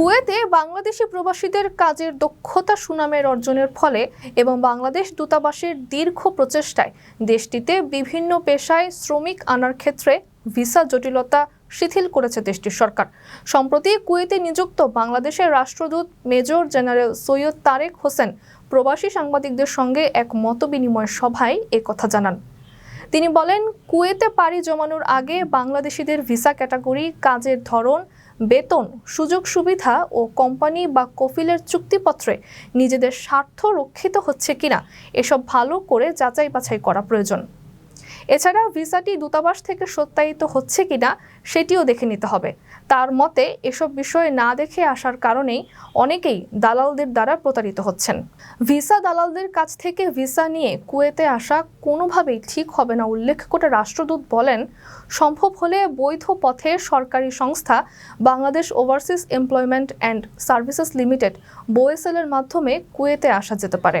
কুয়েতে বাংলাদেশি প্রবাসীদের কাজের দক্ষতা সুনামের অর্জনের ফলে এবং বাংলাদেশ দূতাবাসের দীর্ঘ প্রচেষ্টায় দেশটিতে বিভিন্ন পেশায় শ্রমিক আনার ক্ষেত্রে ভিসা জটিলতা শিথিল করেছে দেশটির সরকার। সম্প্রতি কুয়েতে নিযুক্ত বাংলাদেশের রাষ্ট্রদূত মেজর জেনারেল সৈয়দ তারেক হোসেন প্রবাসী সাংবাদিকদের সঙ্গে এক মতবিনিময় সভায় কথা জানান। তিনি বলেন, কুয়েতে পাড়ি জমানোর আগে বাংলাদেশিদের ভিসা ক্যাটাগরি, কাজের ধরন, বেতন, সুযোগ সুবিধা ও কোম্পানি বা কফিলের চুক্তিপত্রে নিজেদের স্বার্থ রক্ষিত হচ্ছে কিনা, এসব ভালো করে যাচাই বাছাই করা প্রয়োজন। এছাড়া ভিসাটি দূতাবাস থেকে সত্যায়িত হচ্ছে কিনা সেটিও দেখে নিতে হবে। তার মতে, এসব বিষয়ে না দেখে আসার কারণেই অনেকেই দালালদের দ্বারা প্রতারিত হচ্ছেন। ভিসা দালালদের কাছ থেকে ভিসা নিয়ে কুয়েতে আসা কোনোভাবেই ঠিক হবে না উল্লেখ করে রাষ্ট্রদূত বলেন, সম্ভব হলে বৈধ পথে সরকারি সংস্থা Bangladesh overseas employment and services limited বোয়েসেলের মাধ্যমে কুয়েতে আসা যেতে পারে।